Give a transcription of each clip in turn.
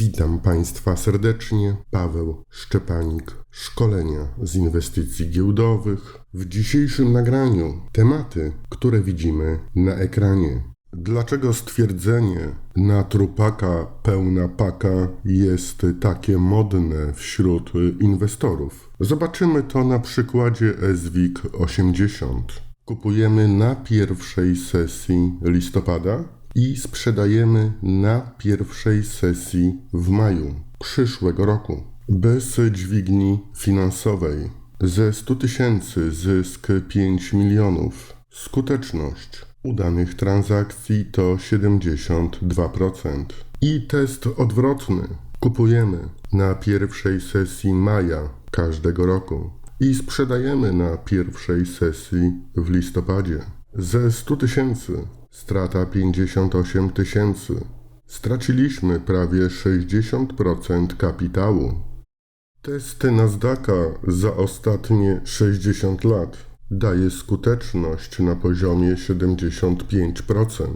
Witam Państwa serdecznie. Paweł Szczepanik, szkolenia z inwestycji giełdowych. W dzisiejszym nagraniu tematy, które widzimy na ekranie. Dlaczego stwierdzenie na trupaka pełna paka jest takie modne wśród inwestorów? Zobaczymy to na przykładzie SWIG 80. Kupujemy na pierwszej sesji listopada i sprzedajemy na pierwszej sesji w maju przyszłego roku. Bez dźwigni finansowej. Ze 100 tysięcy zysk 5 milionów. Skuteczność udanych transakcji to 72%. I test odwrotny. Kupujemy na pierwszej sesji maja każdego roku i sprzedajemy na pierwszej sesji w listopadzie. Ze 100 tysięcy strata 58 tysięcy. Straciliśmy prawie 60% kapitału. Testy Nasdaqa za ostatnie 60 lat daje skuteczność na poziomie 75%.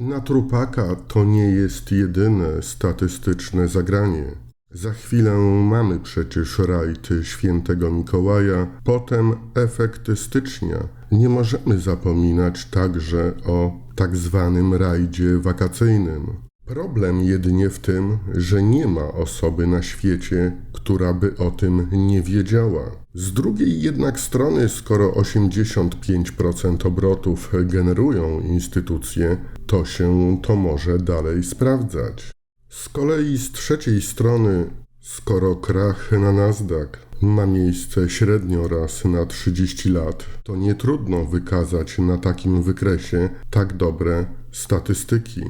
Na trupaka to nie jest jedyne statystyczne zagranie. Za chwilę mamy przecież rajd świętego Mikołaja, potem efekty stycznia. Nie możemy zapominać także o tak zwanym rajdzie wakacyjnym. Problem jedynie w tym, że nie ma osoby na świecie, która by o tym nie wiedziała. Z drugiej jednak strony, skoro 85% obrotów generują instytucje, to się to może dalej sprawdzać. Z kolei z trzeciej strony, skoro krach na Nasdaq ma miejsce średnio raz na 30 lat, to nie trudno wykazać na takim wykresie tak dobre statystyki.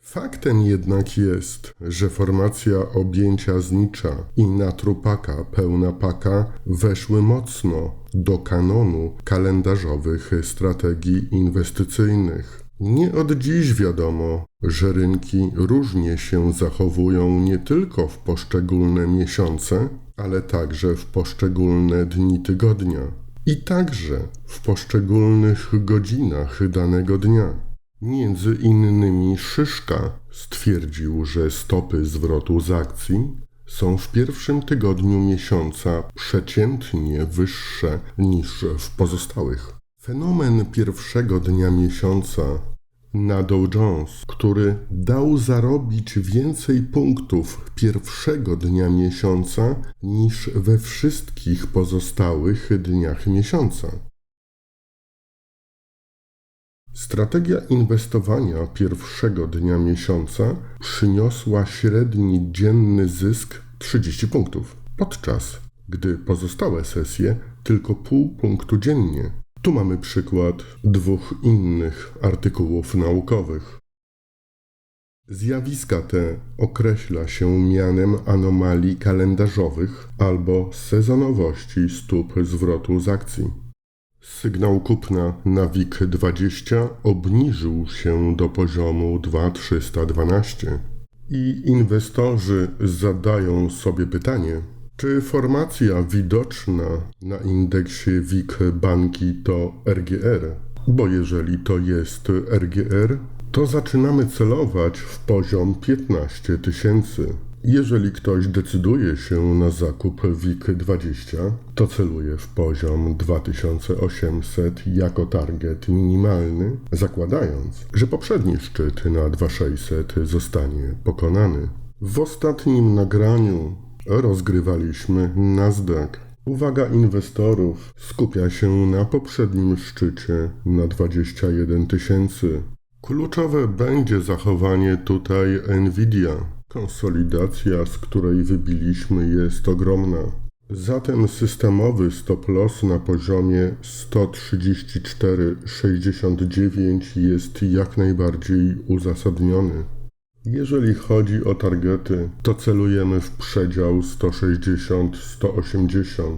Faktem jednak jest, że formacja objęcia znicza i natrupaka pełna paka weszły mocno do kanonu kalendarzowych strategii inwestycyjnych. Nie od dziś wiadomo, że rynki różnie się zachowują nie tylko w poszczególne miesiące, ale także w poszczególne dni tygodnia i także w poszczególnych godzinach danego dnia. Między innymi Szyszka stwierdził, że stopy zwrotu z akcji są w pierwszym tygodniu miesiąca przeciętnie wyższe niż w pozostałych. Fenomen pierwszego dnia miesiąca na Dow Jones, który dał zarobić więcej punktów pierwszego dnia miesiąca niż we wszystkich pozostałych dniach miesiąca. Strategia inwestowania pierwszego dnia miesiąca przyniosła średni dzienny zysk 30 punktów, podczas gdy pozostałe sesje tylko pół punktu dziennie. Tu mamy przykład dwóch innych artykułów naukowych. Zjawiska te określa się mianem anomalii kalendarzowych albo sezonowości stóp zwrotu z akcji. Sygnał kupna na WIG20 obniżył się do poziomu 2312 i inwestorzy zadają sobie pytanie, czy formacja widoczna na indeksie WIG banki to RGR? Bo jeżeli to jest RGR, to zaczynamy celować w poziom 15 tysięcy. Jeżeli ktoś decyduje się na zakup WIG20, to celuje w poziom 2800 jako target minimalny, zakładając, że poprzedni szczyt na 2600 zostanie pokonany. W ostatnim nagraniu rozgrywaliśmy Nasdaq. Uwaga inwestorów skupia się na poprzednim szczycie na 21 tysięcy. Kluczowe będzie zachowanie tutaj Nvidia. Konsolidacja, z której wybiliśmy, jest ogromna. Zatem systemowy stop loss na poziomie 134,69 jest jak najbardziej uzasadniony. Jeżeli chodzi o targety, to celujemy w przedział 160-180.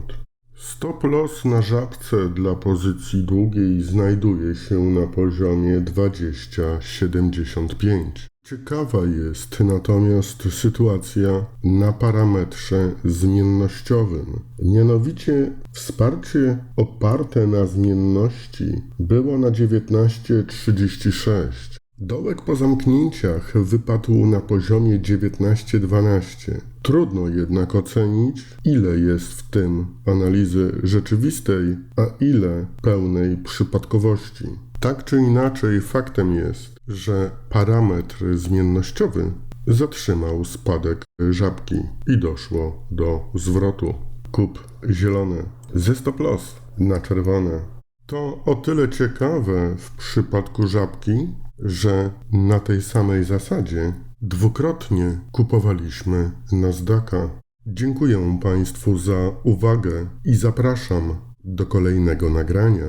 Stop loss na żabce dla pozycji długiej znajduje się na poziomie 20,75. Ciekawa jest natomiast sytuacja na parametrze zmiennościowym. Mianowicie wsparcie oparte na zmienności było na 19,36 Dołek po zamknięciach wypadł na poziomie 19-12. Trudno jednak ocenić, ile jest w tym analizy rzeczywistej, a ile pełnej przypadkowości. Tak czy inaczej, faktem jest, że parametr zmiennościowy zatrzymał spadek żabki i doszło do zwrotu. Kup zielony ze stop loss na czerwone. To o tyle ciekawe w przypadku żabki, że na tej samej zasadzie dwukrotnie kupowaliśmy Nasdaqa. Dziękuję Państwu za uwagę i zapraszam do kolejnego nagrania.